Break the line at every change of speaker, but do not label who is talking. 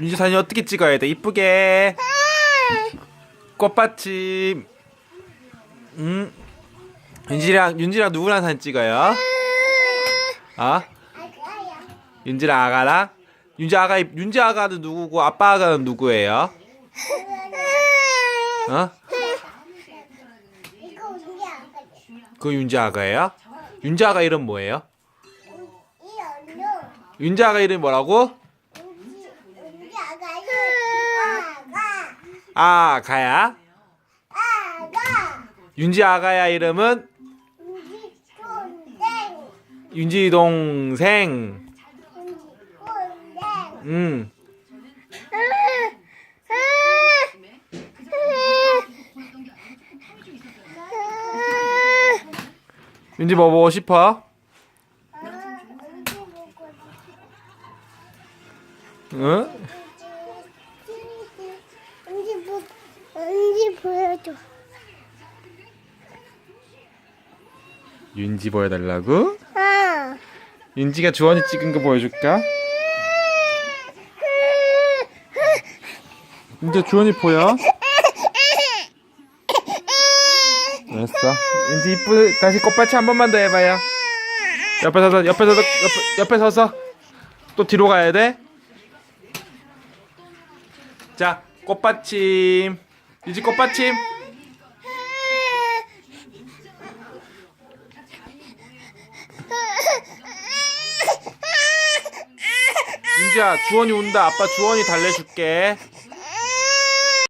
윤지 사진 어떻게 찍어야 돼? 이쁘게. 꽃받침. 음. 윤지랑 윤지랑 누구랑 사진 찍어요? 아? 윤지랑 아가랑? 윤지 아가 윤지 아가는 누구고 아빠 아가는 누구예요? 어?
이거 언제 안 가지?
그 윤지 아가예요? 윤지 아가 이름 뭐예요?
이
윤지 아가 이름 뭐라고?
언제 언제 아가 아가
아가야.
아가
윤지 아가야 이름은 윤지 동생. 음. 윤지 뭐 보고 싶어? 응?
보여줘
윤지 보여달라고?
아
윤지가 주원이 찍은 거 보여줄까? 이제 주원이 보여? 됐어. 윤지 이쁘 다시 꽃받침 한 번만 더 해봐요. 옆에 서서 옆에 서서 옆에, 옆에 서서 또 뒤로 가야 돼. 자 꽃받침 윤지 꽃받침. 윤지야 주원이 운다. 아빠 주원이 달래줄게.